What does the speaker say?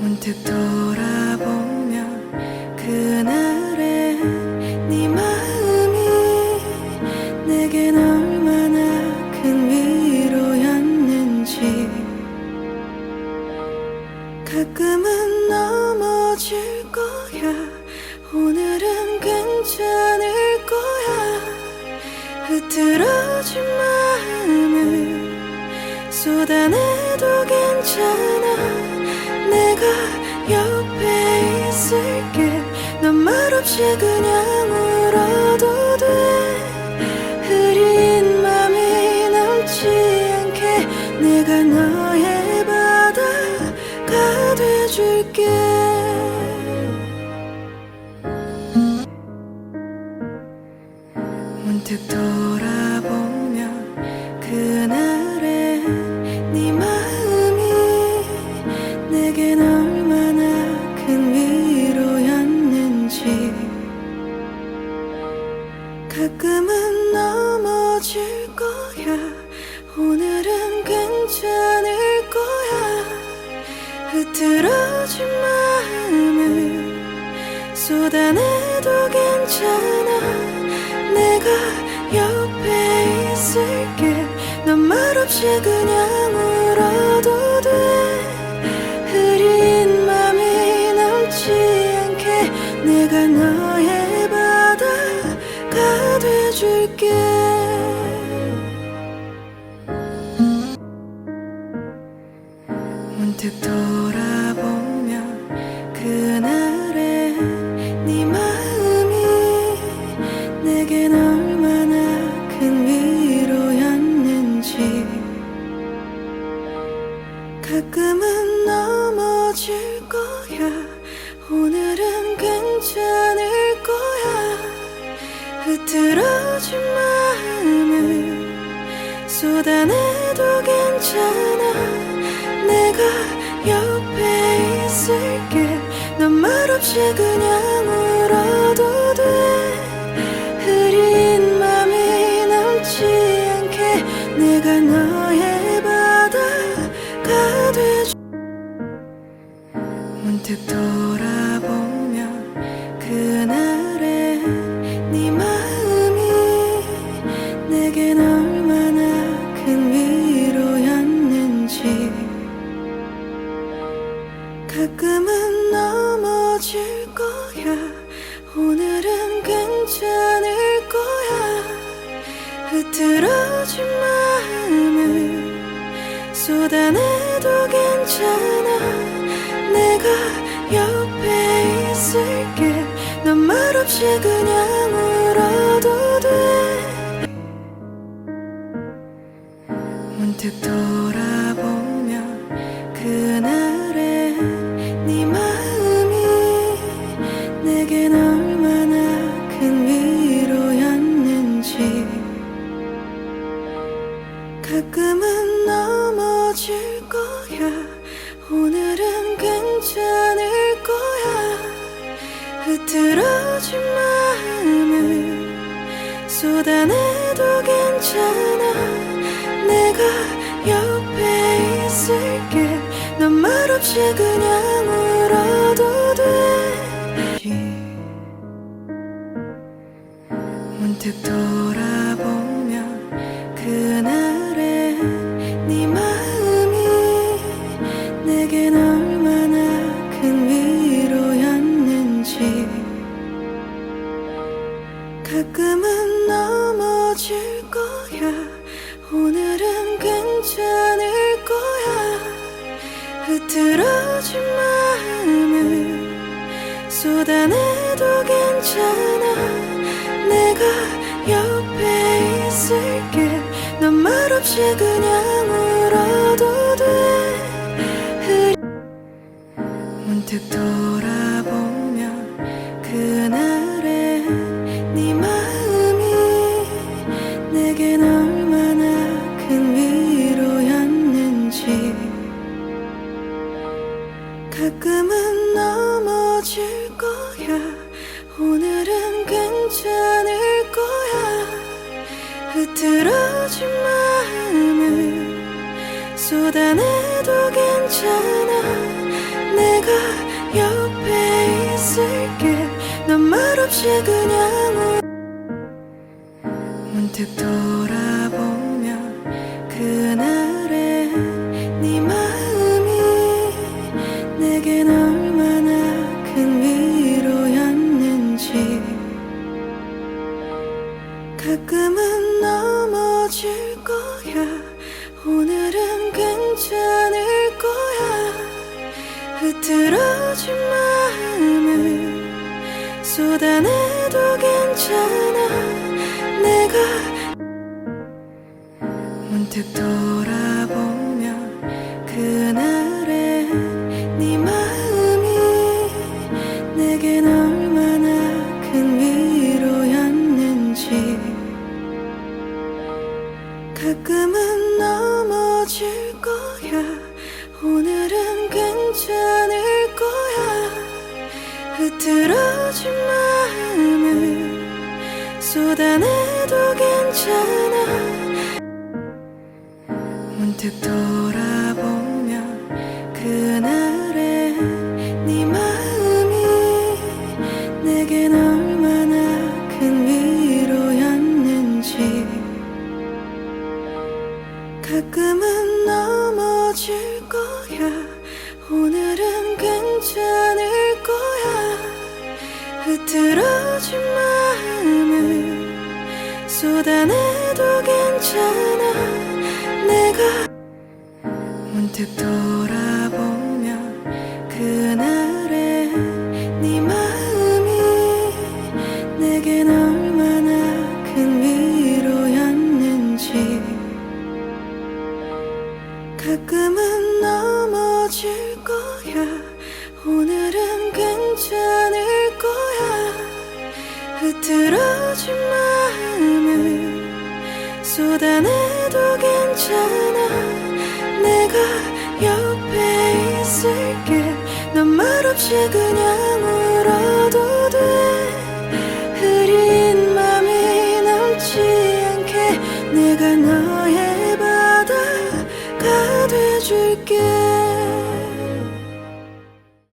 문득 돌아보면 그날의 네 마음이 내겐 얼마나 큰 위로였는지 가끔은 넘어질 거야. 오늘은 괜찮을 거야. 흐트러진 마음을 쏟아내도 괜찮아. 내가 옆에 있을게. 넌 말없이 그냥 울어도 돼. 흐린 맘이 남지 않게 내가 너의 바다가 돼줄게. 문득 돌아보면 그날 가끔은 넘어질 거야. 오늘은 괜찮을 거야. 흐트러진 마음을 쏟아내도 괜찮아. 내가 옆에 있을게. 넌 말없이 그냥 흐트러진 마음을 쏟아내도 괜찮아. 내가 옆에 있을게. 넌 말없이 그냥 울어도 넘어질 거야. 오늘은 괜찮을 거야. 흐트러진 마음을 쏟아내도 괜찮아. 내가 옆에 있을게. 넌 말없이 그냥 오늘은 괜찮을 거야. 흐트러진 마음을 쏟아내도 괜찮아. 내가 옆에 있을게. 넌 말없이 그냥 울어도 돼. 문득 돌아 흐트러진 마음을 쏟아내도 괜찮아. 내가 옆에 있을게. 넌 말없이 그냥 울어도 돼. 흐- 문득 돌아보면 그날 마음을 쏟아 괜찮아. 내가 옆에 있을게. 넌 말없이 그냥 우 문득 돌아보면 그날의 네 마음이 내겐 얼마나 큰 위로였는지. 가끔은 넘어질 거야. 오늘 흐트러진 마음을 쏟아내도 괜찮아. 내가 문득 돌아보면 그날의 네 마음이 내겐 얼마나 큰 위로였는지. 가끔은 넘어질 거야 오늘은 괜찮을 거야. 흐트러진 마음을 쏟아내도 괜찮아. 문득 돌아 마음을 쏟아내도 괜찮아. 내가 문득 돌아보면 그날 흐트러진 마음을 쏟아내도 괜찮아. 내가 옆에 있을게. 넌 말없이 그냥